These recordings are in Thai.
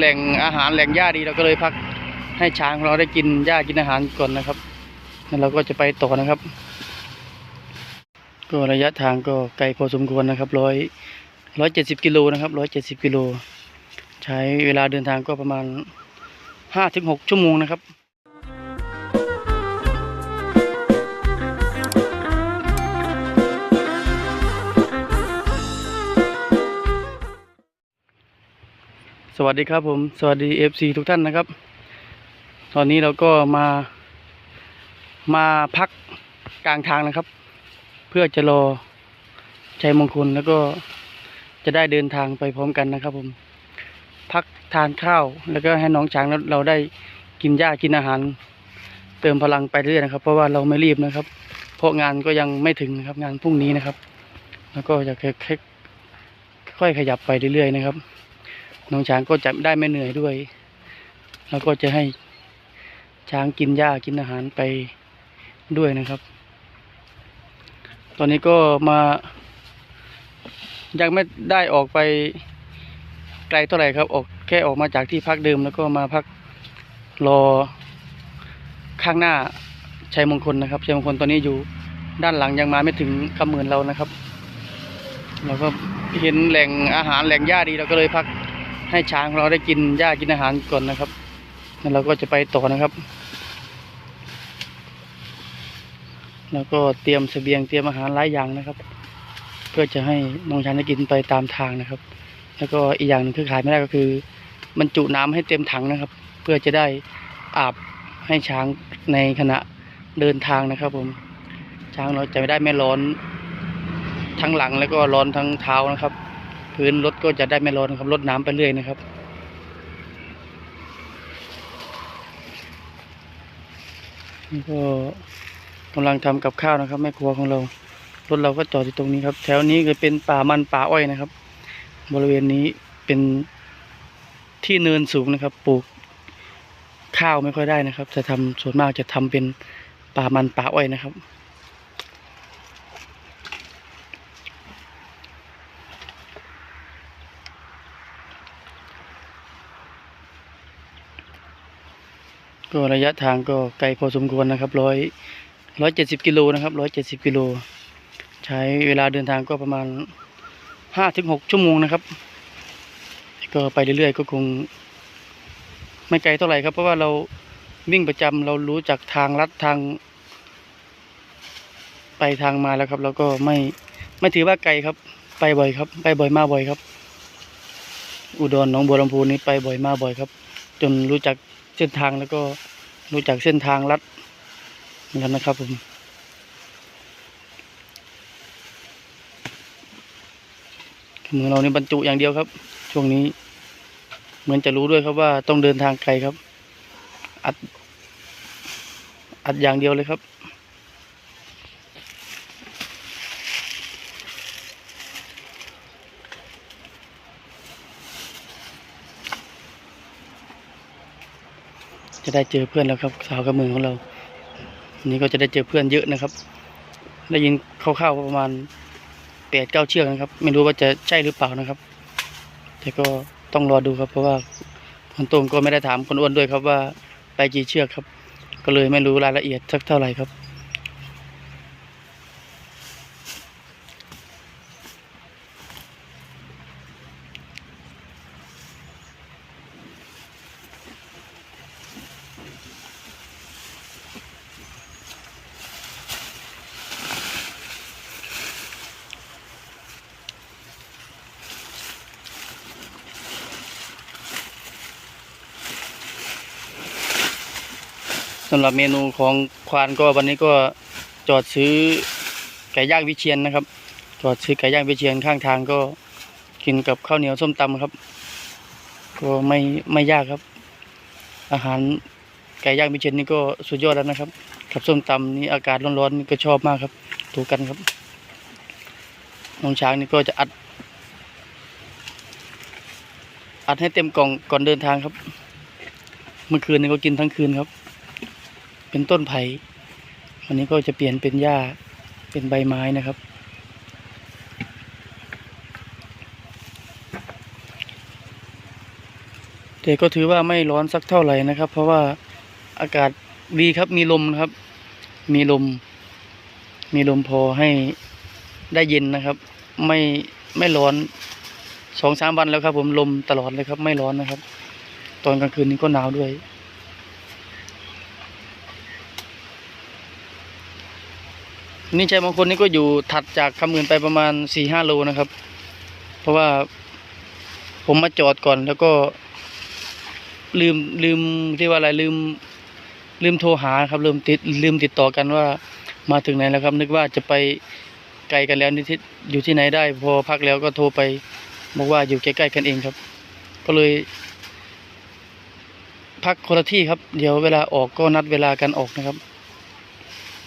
แหล่งอาหารแหล่งหญ้าดีเราก็เลยพักให้ช้างของเราได้กินหญ้ากินอาหารก่อนนะครับแล้วเราก็จะไปต่อนะครับ ก็ระยะทางก็ไกลพอสมควรนะครับร้อยร้อยเจ็ดสิบกิโลนะครับร้อยเจ็ดสิบกิโล ใช้เวลาเดินทางก็ประมาณห้าถึงหกชั่วโมงนะครับ สวัสดีครับผม สวัสดี FC ทุกท่านนะครับ ตอนนี้เราก็มามาพักกลางทางนะครับ เพื่อจะรอชัยมงคลแล้วก็จะได้เดินทางไปพร้อมกันนะครับ ผม พักทานข้าวแล้วก็ให้น้องช้างเราได้กินหญ้ากินอาหาร เติมพลังไปเรื่อยนะครับ เพราะว่าเราไม่รีบนะครับ เพราะงานก็ยังไม่ถึงนะครับงานพรุ่งนี้นะครับ แล้วก็จะค่อยๆค่อยๆขยับไปเรื่อยๆนะครับ น้องช้างก็จะได้ไม่เหนื่อยด้วย แล้วก็จะให้ช้างกินหญ้ากินอาหารไปด้วยนะครับ ตอนนี้ก็มา ยังไม่ได้ออกไปไกลเท่าไหร่ครับ ออกแค่ออกมาจากที่พักเดิมแล้วก็มาพักรอข้างหน้าชัยมงคลนะครับชัยมงคลตอนนี้อยู่ด้านหลังยังมาไม่ถึงคำหมื่นเรานะครับ เราก็เห็นแหล่งอาหารแหล่งหญ้าดีเราก็เลยพัก ให้ช้างของเราได้กินหญ้ากินอาหารก่อนนะครับแล้วเราก็จะไปต่อนะครับ แล้วก็เตรียมเสบียงเตรียมอาหารหลายอย่างนะครับ เพื่อจะให้น้องช้างได้กินไปตามทางนะครับ แล้วก็อีกอย่างหนึ่งคือขายไม่ได้ก็คือบรรจุน้ำให้เต็มถังนะครับ เพื่อจะได้อาบให้ช้างในขณะเดินทางนะครับผมช้างเราจะไม่ได้ไม่ร้อนทั้งหลังแล้วก็ร้อนทั้งเท้านะครับ พื้นรถก็จะได้ไม่ร้อนครับลดน้ำไปเรื่อยนะครับ นี่ก็กำลังทำกับข้าวนะครับแม่ครัวของเรารถเราก็จอดอยู่ตรงนี้ครับ แถวนี้ก็เป็นป่ามันป่าอ้อยนะครับ บริเวณนี้เป็นที่เนินสูงนะครับ ปลูกข้าวไม่ค่อยได้นะครับ จะทำส่วนมากจะทำเป็นป่ามันป่าอ้อยนะครับ ก็ระยะทางก็ไกลพอสมควรนะครับร้อยร้อยเจ็ดสิบกิโลนะครับร้อยเจ็ดสิบกิโลใช้เวลาเดินทางก็ประมาณห้าถึงหกชั่วโมงนะครับ ก็ไปเรื่อยๆก็คง ไม่ไกลเท่าไหร่ครับ เพราะว่าเราวิ่งประจำเรารู้จักทางลัดทาง ไปทางมาแล้วครับ แล้วก็ไม่ไม่ถือว่าไกลครับ ไปบ่อยครับ ไปบ่อยมาบ่อยครับ อุดรหนองบัวลำพูนี้ไปบ่อยมาบ่อยครับ จนรู้จัก เส้นทางแล้วก็รู้จากเส้นทางลัดเหมือนกันนะครับผมมือเรานี่บรรจุอย่างเดียวครับ ช่วงนี้ เหมือนจะรู้ด้วยครับว่าต้องเดินทางไกลครับ อัด อัดอย่างเดียวเลยครับ จะได้เจอเพื่อนแล้วครับ สาวกระมือของเรานนี้ก็จะได้เจอเพื่อนเยอะนะครับ ได้ยินคร่าวๆประมาณแปดเก้าเชือกนะครับ ไม่รู้ว่าจะใช่หรือเปล่านะครับ แต่ก็ต้องรอดูครับ เพราะว่าคนตรงก็ไม่ได้ถามคนอ้วนด้วยครับว่าไปกี่เชือกครับ ก็เลยไม่รู้รายละเอียดสักเท่าไหร่ครับ สำหรับเมนูของควานก็วันนี้ก็จอดซื้อไก่ย่างวิเชียนนะครับ จอดซื้อไก่ย่างวิเชียนข้างทางก็กินกับข้าวเหนียวส้มตำครับ ก็ไม่ไม่ยากครับ อาหารไก่ย่างวิเชียนนี่ก็สุดยอดแล้วนะครับ กับส้มตำนี่อากาศร้อนๆนี่ก็ชอบมากครับถูกกันครับน้องช้างนี่ก็จะอัด อัดให้เต็มกล่องก่อนเดินทางครับ เมื่อคืนนี้ก็กินทั้งคืนครับ เป็นต้นไผ่วันนี้ก็จะเปลี่ยนเป็นหญ้าเป็นใบไม้นะครับ แต่ก็ถือว่าไม่ร้อนสักเท่าไหร่นะครับ เพราะว่าอากาศดีครับมีลมนะครับ มีลม มีลมพอให้ได้เย็นนะครับ ไม่ไม่ร้อนสองสามวันแล้วครับ ผมลมตลอดเลยครับ ไม่ร้อนนะครับ ตอนกลางคืนนี้ก็หนาวด้วย นี่ชัยมงคลนี่ก็อยู่ถัดจากคำเงินไปประมาณสี่ห้าโลนะครับ เพราะว่าผมมาจอดก่อนแล้วก็ ลืมลืมที่ว่าอะไรลืม ลืมโทรหาครับลืมติดลืมติดต่อกันว่ามาถึงไหนแล้วครับ นึกว่าจะไปไกลกันแล้วนี่ที่อยู่ที่ไหนได้ พอพักแล้วก็โทรไปบอกว่าอยู่ใกล้ๆกันเองครับ ก็เลย พักคนละที่ครับ เดี๋ยวเวลาออกก็นัดเวลากันออกนะครับ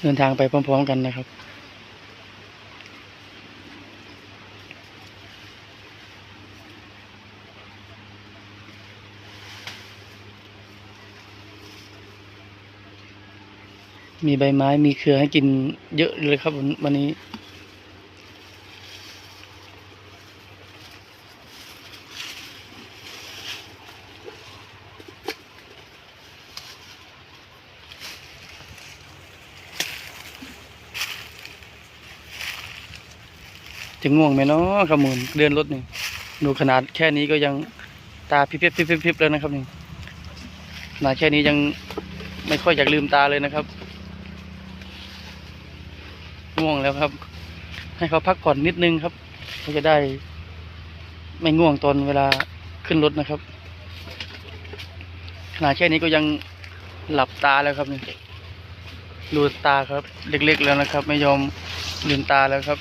เดินทางไปพร้อม ๆ กันนะครับ มีใบไม้มีเครือให้กินเยอะเลยครับวันนี้ จะง่วงไหมเนาะขมูลเดินรถนี่ดูขนาดแค่นี้ก็ยังตาพิบพิบพิบพิบพิบแล้วนะครับนี่ขนาดแค่นี้ยังไม่ค่อยอยากลืมตาเลยนะครับง่วงแล้วครับ ให้เขาพักผ่อนนิดนึงครับเขาจะได้ ไม่ง่วงตอนเวลาขึ้นรถนะครับขนาดแค่นี้ก็ยังหลับตาแล้วครับนี่ดูตาครับ เล็กๆแล้วนะครับ ไม่ยอมลืมตาแล้วครับ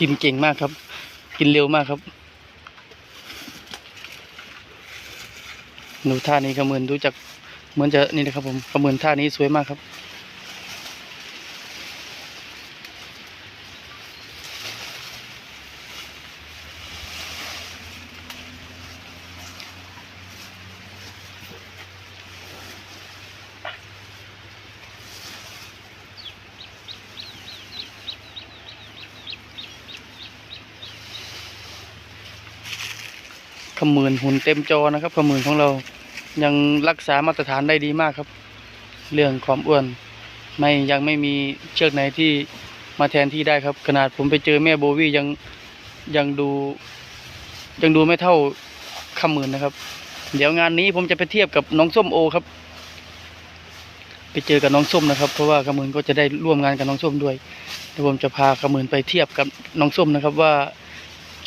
กินเก่งมากครับ กินเร็วมากครับ หนูท่านี้ขมือนดูจากเหมือนจะนี่นะครับผมขมือนท่านี้สวยมากครับ ขมืนหุ่นเต็มจอนะครับขมืนของเรายังรักษามาตรฐานได้ดีมากครับ เรื่องความอ้วนไม่ยังไม่มีเชือกไหนที่มาแทนที่ได้ครับ ขนาดผมไปเจอแม่โบวี่ยังยังดู ยังดูไม่เท่าขมืนนะครับ เดี๋ยวงานนี้ผมจะไปเทียบกับน้องส้มโอครับ ไปเจอกับน้องส้มนะครับ เพราะว่าขมืนก็จะได้ร่วมงานกับน้องส้มด้วยเดี๋ยวผมจะพาขมืนไปเทียบกับน้องส้มนะครับว่า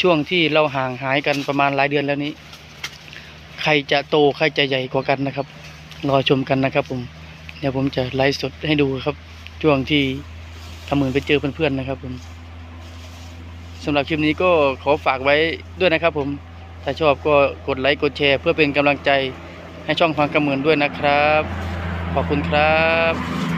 ช่วงที่เราห่างหายกันประมาณหลายเดือนแล้วนี้ ใครจะโตใครจะใหญ่กว่ากันนะครับ รอชมกันนะครับ ผม เดี๋ยวผมจะไลฟ์สดให้ดูครับ ช่วงที่ทำหมือไปเจอเพื่อนๆนะครับ ผมสำหรับคลิปนี้ก็ขอฝากไว้ด้วยนะครับ ผม ถ้าชอบก็กดไลค์กดแชร์ เพื่อเป็นกำลังใจให้ช่องฟังกำเมือนด้วยนะครับ ขอบคุณครับ